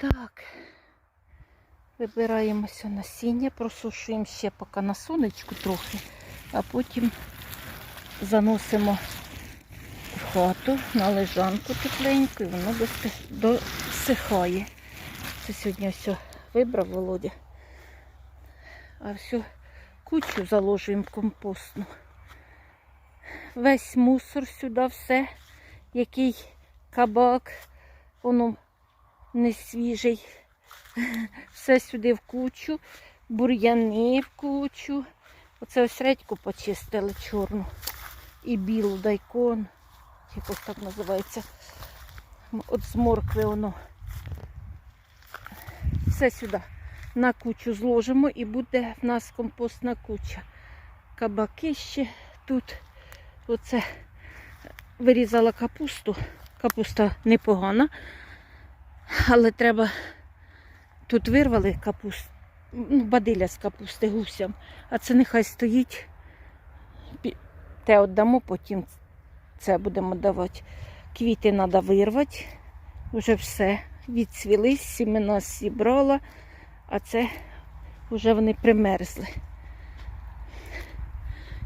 Так, вибираємося насіння, просушуємо ще поки на сонечку трохи, а потім заносимо в хату на лежанку тепленьку і воно досихає. Це сьогодні все вибрав Володя. А всю кучу заложуємо компостну. Весь мусор сюди, все, який кабак, воно не свіжий. Все сюди в кучу, бур'яни в кучу. Оце ось редьку почистили чорну і білу дайкон. Якось так називається. От з моркви воно. Все сюди на кучу зложимо і буде в нас компостна куча. Кабаки ще тут. Оце вирізала капусту. Капуста непогана. Але треба тут вирвали капусту, ну, бадиля з капусти гусям, а це нехай стоїть. Те віддамо, потім це будемо давати. Квіти треба вирвати. Вже все. Відцвіли, сімена зібрала, а це вже вони примерзли.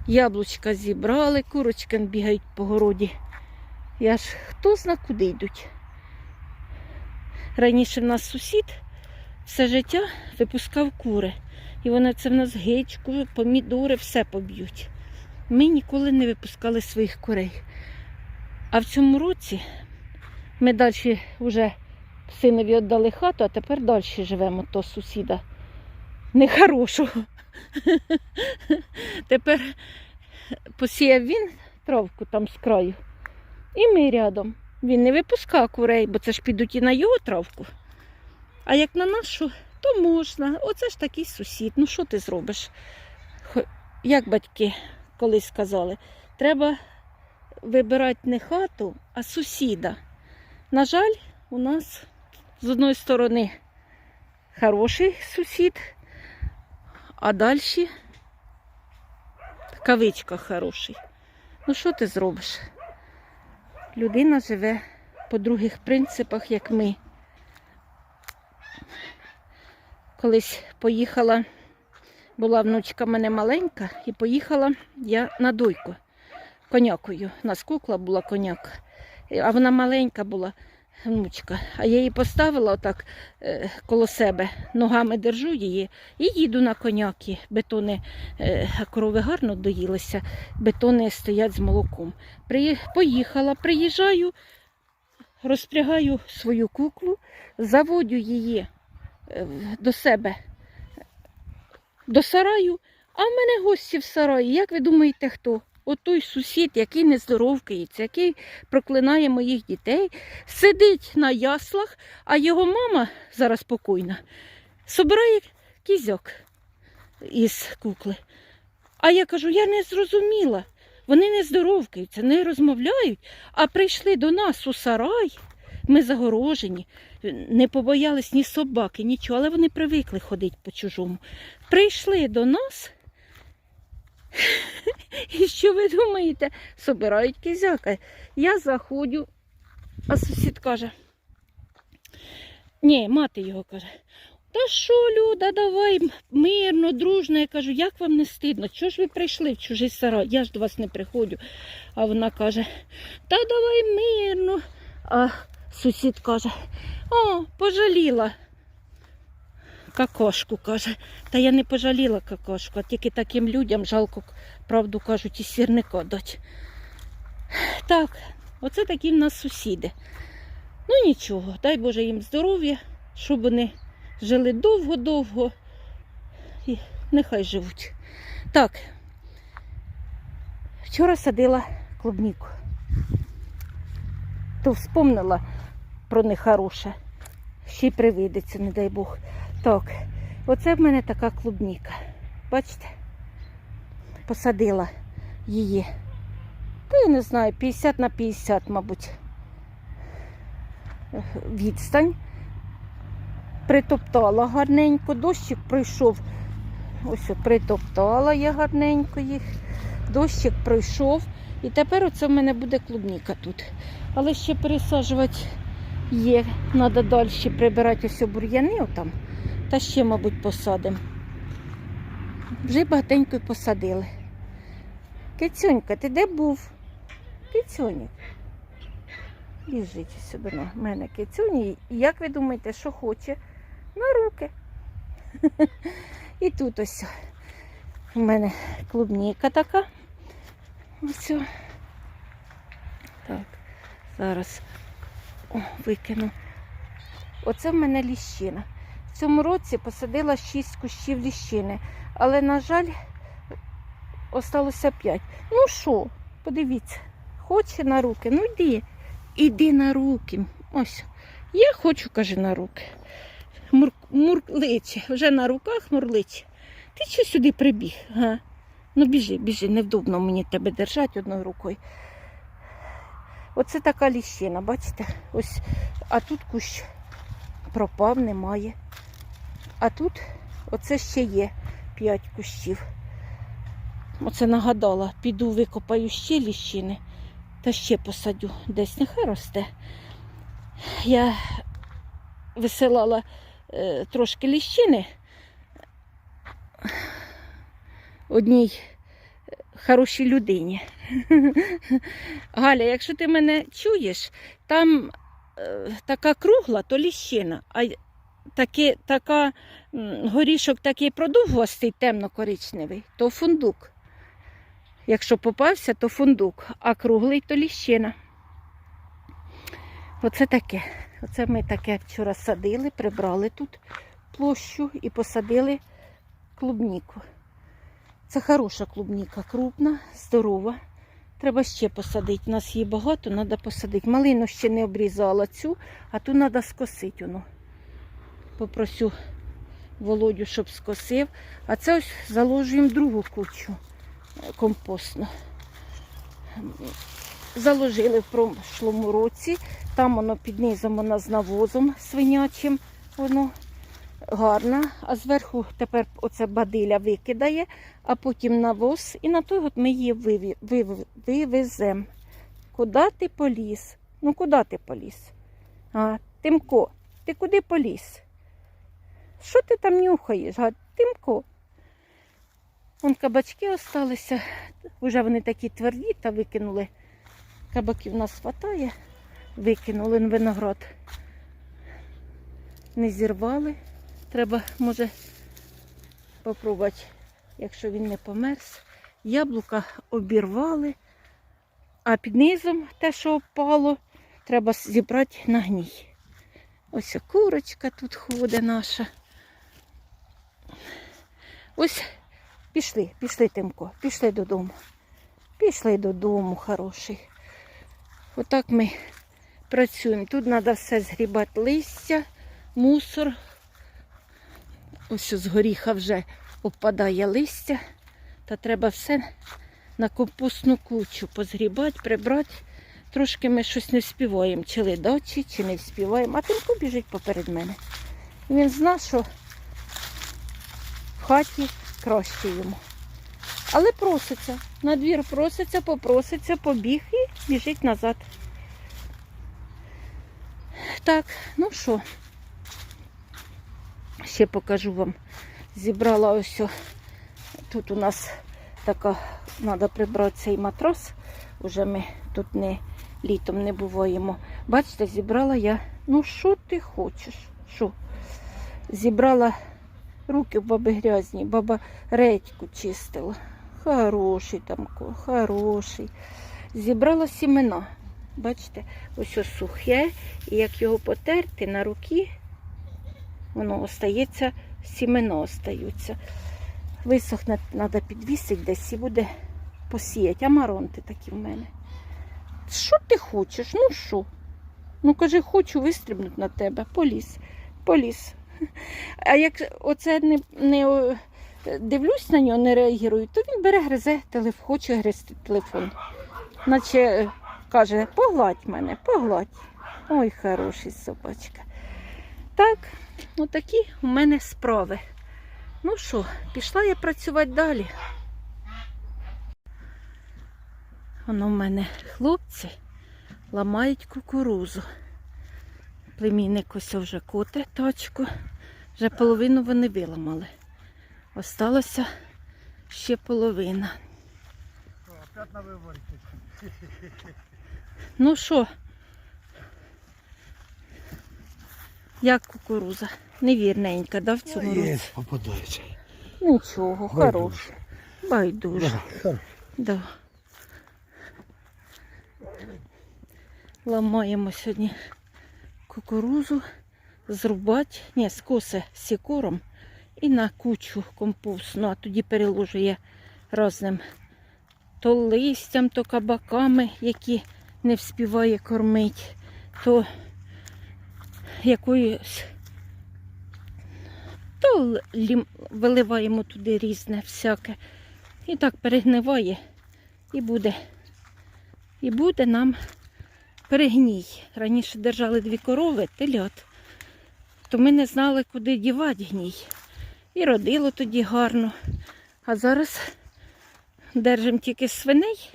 Яблучка зібрали, курочки бігають по городі. Я ж хто зна куди йдуть. Раніше в нас сусід все життя випускав кури. І вони це в нас гичку, помідори, все поб'ють. Ми ніколи не випускали своїх курей. А в цьому році ми далі вже синові віддали хату, а тепер далі живемо то сусіда нехорошого. Тепер посіяв він травку там з краю. І ми рядом. Він не випускав курей, бо це ж підуть і на його травку. А як на нашу, то можна. Оце ж такий сусід. Ну що ти зробиш? Як батьки колись сказали, треба вибирати не хату, а сусіда. На жаль, у нас з одної сторони хороший сусід, а далі в кавичках хороший. Ну що ти зробиш? Людина живе по других принципах, як ми. Колись поїхала, була внучка в мене маленька, і поїхала я на дойку конякою. У нас кукла була коняка, а вона маленька була внучка. А я її поставила отак е, коло себе, ногами держу її і їду на коняки. Бетони, е, корови гарно доїлися, бетони стоять з молоком. При... Поїхала, приїжджаю, розпрягаю свою куклу, заводю її е, до себе до сараю, а в мене гості в сараї. Як ви думаєте, хто? От той сусід, який не здоровкається, який проклинає моїх дітей, сидить на яслах, а його мама зараз покойна, собирає кізьок із кукли. А я кажу, я не зрозуміла. Вони не здоровкаються, не розмовляють, а прийшли до нас у сарай. Ми загорожені, не побоялись ні собаки, нічого, але вони привикли ходити по чужому. Прийшли до нас. І що ви думаєте? Собирають кізяка. Я заходжу, а сусід каже. Ні, мати його каже. Та що, Люда, давай мирно, дружно. Я кажу, як вам не стидно? Чого ж ви прийшли в чужий сарай? Я ж до вас не приходжу. А вона каже, та давай мирно. А сусід каже, о, пожаліла. Какошку каже. Та я не пожаліла какошку, а тільки таким людям жалко, правду кажуть, і сірника дать. Так, оце такі в нас сусіди. Ну нічого, дай Боже їм здоров'я, щоб вони жили довго-довго і нехай живуть. Так, вчора садила клубніку. То вспомнила про нехороше. Ще й привидеться, не дай Бог. Так, оце в мене така клубніка. Бачите? Посадила її. Та я не знаю, 50 на 50, мабуть. Відстань. Притоптала гарненько, дощик пройшов. Ось притоптала я гарненько їх. Дощик пройшов. І тепер оце в мене буде клубніка тут. Але ще пересаджувати Є, треба далі прибирати ось бур'яни отам. Та ще, мабуть, посадимо. Вже багатенько посадили. Кицюнька, ти де був? Кицюнька. Біжить сюди на мене кицюні. І як ви думаєте, що хоче? На руки. І тут ось у мене клубніка така. Ось. Так, зараз о, викину. Оце в мене ліщина. В цьому році посадила 6 кущів ліщини, але, на жаль, осталося 5. Ну що, подивіться, хоче на руки. Ну йди, іди на руки. Ось. Я хочу, каже, на руки. Мур, мурличе, вже на руках мурличе. Ти що сюди прибіг? Га? Ну біжи, біжи, невдобно мені тебе держати одною рукою. Оце така ліщина, бачите? Ось, а тут кущ пропав, немає. А тут оце ще є 5 кущів. Оце нагадала, піду викопаю ще ліщини та ще посадю. Десь нехай росте. Я висилала е, трошки ліщини одній е, хорошій людині. Галя, якщо ти мене чуєш, там така кругла, то ліщина, а й таки, така горішок такий продовгостий, темно-коричневий, то фундук. Якщо попався, то фундук, а круглий то ліщина. Оце таке. Оце ми таке вчора садили, прибрали тут площу і посадили клубніку. Це хороша клубніка, крупна, здорова. Треба ще посадити. У нас її багато, треба посадити. Малину ще не обрізала цю, а ту треба скосити. Воно. Попросю Володю, щоб скосив. А це ось заложуємо другу кучу е, компостну. Заложили в прошлому році. Там воно під низом вона з навозом свинячим. Воно гарна, а зверху тепер оце бадиля викидає, а потім навоз, і на той от ми її вивеземо. Куди ти поліз? Ну куди ти поліз? А, Тимко, ти куди поліз? Що ти там нюхаєш? А, Тимко. Вон кабачки осталися, вже вони такі тверді та викинули. Кабаків нас хватає, викинули на виноград. Не зірвали. Треба, може, попробувати, якщо він не померз. Яблука обірвали, а під низом те, що впало, треба зібрати на гній. Ось курочка тут ходить наша. Ось пішли, пішли, Тимко, пішли додому. Пішли додому, хороший. Отак ми працюємо. Тут треба все згрібати листя, мусор. Ось з горіха вже опадає листя, та треба все на компостну кучу позгрібати, прибрати. Трошки ми щось не вспіваємо, чи ледачі, чи не вспіваємо, а Тимко біжить поперед мене. І він знає, що в хаті краще йому. Але проситься, на двір проситься, попроситься, побіг і біжить назад. Так, ну що, ще покажу вам. Зібрала ось тут у нас така, треба прибрати цей матрос. Уже ми тут не літом не буваємо. Бачите, зібрала я. Ну, що ти хочеш? Що? Зібрала руки в баби грязні, баба редьку чистила. Хороший там, хороший. Зібрала сімена. Бачите, ось сухе, і як його потерти на руки, воно остається, сімена остаються. Висохне, треба підвісити десь і буде посіяти. Амаронти такі в мене. Що ти хочеш? Ну що? Ну кажи, хочу вистрибнути на тебе. Поліз. Поліз. А як оце не, не дивлюсь на нього, не реагую, то він бере, гризе телефон, хоче гризти телефон. Наче е, каже, погладь мене, погладь. Ой, хороший собачка. Так, ну такі у мене справи. Ну що, пішла я працювати далі. Воно в мене хлопці ламають кукурузу. Племінник ось вже коте тачку. Вже половину вони виламали. Осталося ще половина. Ну що? Як кукуруза? Невірненька, да, в цьому році? попадається. Нічого, Байдуже. хороша. Байдуже. Да. Ламаємо сьогодні кукурузу, зрубати, ні, скоси сікором і на кучу компостну, а тоді переложує разним то листям, то кабаками, які не вспіває кормити, то якоюсь то виливаємо туди різне всяке. І так перегниває, і буде. І буде нам перегній. Раніше держали дві корови, телят, то ми не знали, куди дівати гній. І родило тоді гарно. А зараз держимо тільки свиней,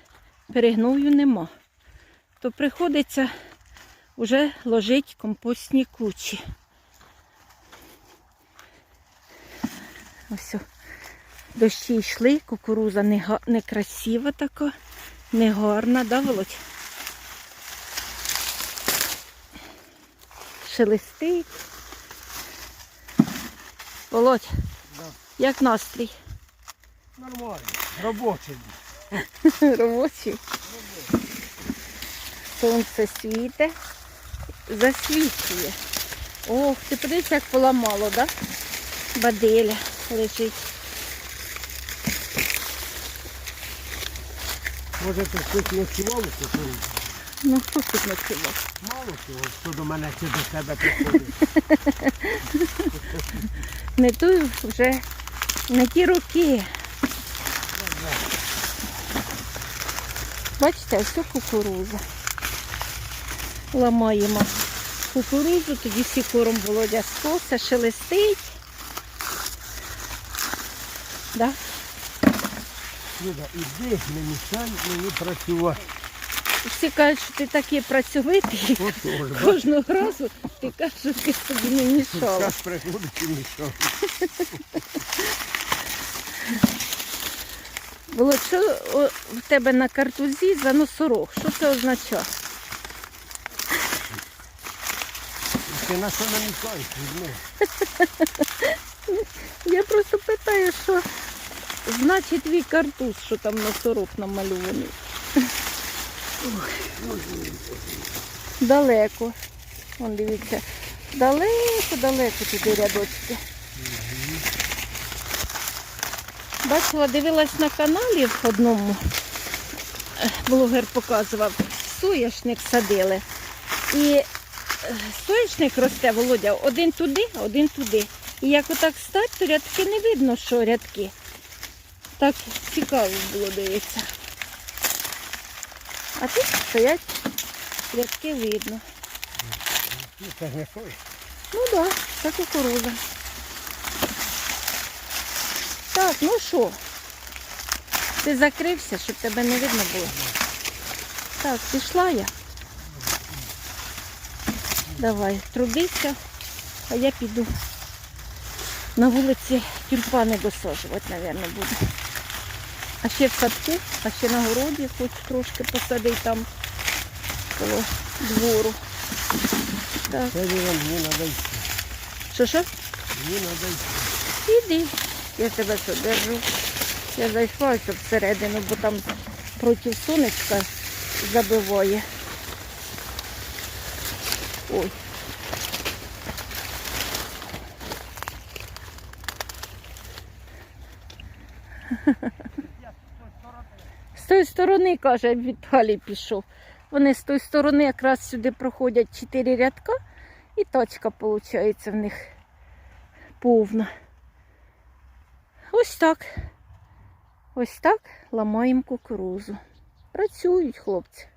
перегною нема. То приходиться вже ложити компостні кучі. Ось. Дощі йшли, кукуруза не, красива така, не гарна, да, Володь? Шелестить. Володь, Да. як настрій? Нормально. Робочий. Робочий. Сонце світе, засвічує. Ох, ти подивися, як поламало, да? Баделя лежить. Може ти хтось ночував кукурудзі? Ну, хто тут ночував? Мало чого, хто до мене чи до себе приходить. Не той вже не ті роки. Бачите, ось кукуруза. Ламаємо кукурузу, тоді сікором володя скоса, шелестить. Да? Люда, іди, не мішай мені працювати. Всі кажуть, що ти такий працьовитий. Отож, Кожного разу ти кажеш, що ти собі не мішала. час приходить і мішав. Було що в тебе на картузі за носорог? Що це означає? Ти на що намікаєш? Я просто питаю, що значить твій картуз, що там носорог намальований. Ой. Далеко. Вон дивіться. Далеко, далеко туди рядочки. Бачила, дивилась на каналі в одному. Блогер показував, соняшник садили. І соняшник росте, Володя, один туди, один туди. І як отак стать, то рядки не видно, що рядки. Так цікаво було дивитися. А тут стоять рядки видно. Ну, ж не так, це кукуруза. Так, ну що? Ти закрився, щоб тебе не видно було. Так, пішла я. Давай, трудися, а я піду. На вулиці тюльпани досаджувати, мабуть, буду. А ще в садку, а ще на городі хочу трошки посадити там коло двору. Так, Це вам треба йти. що що? Мені треба йти. Іди. Я тебе що держу. Я зайшла всередину, бо там проти сонечка забиває. Ой. З тої сторони, каже, Віталій пішов. Вони з тої сторони якраз сюди проходять чотири рядка, і точка, виходить, в них повна. Ось так. Ось так ламаємо кукурузу. Працюють хлопці.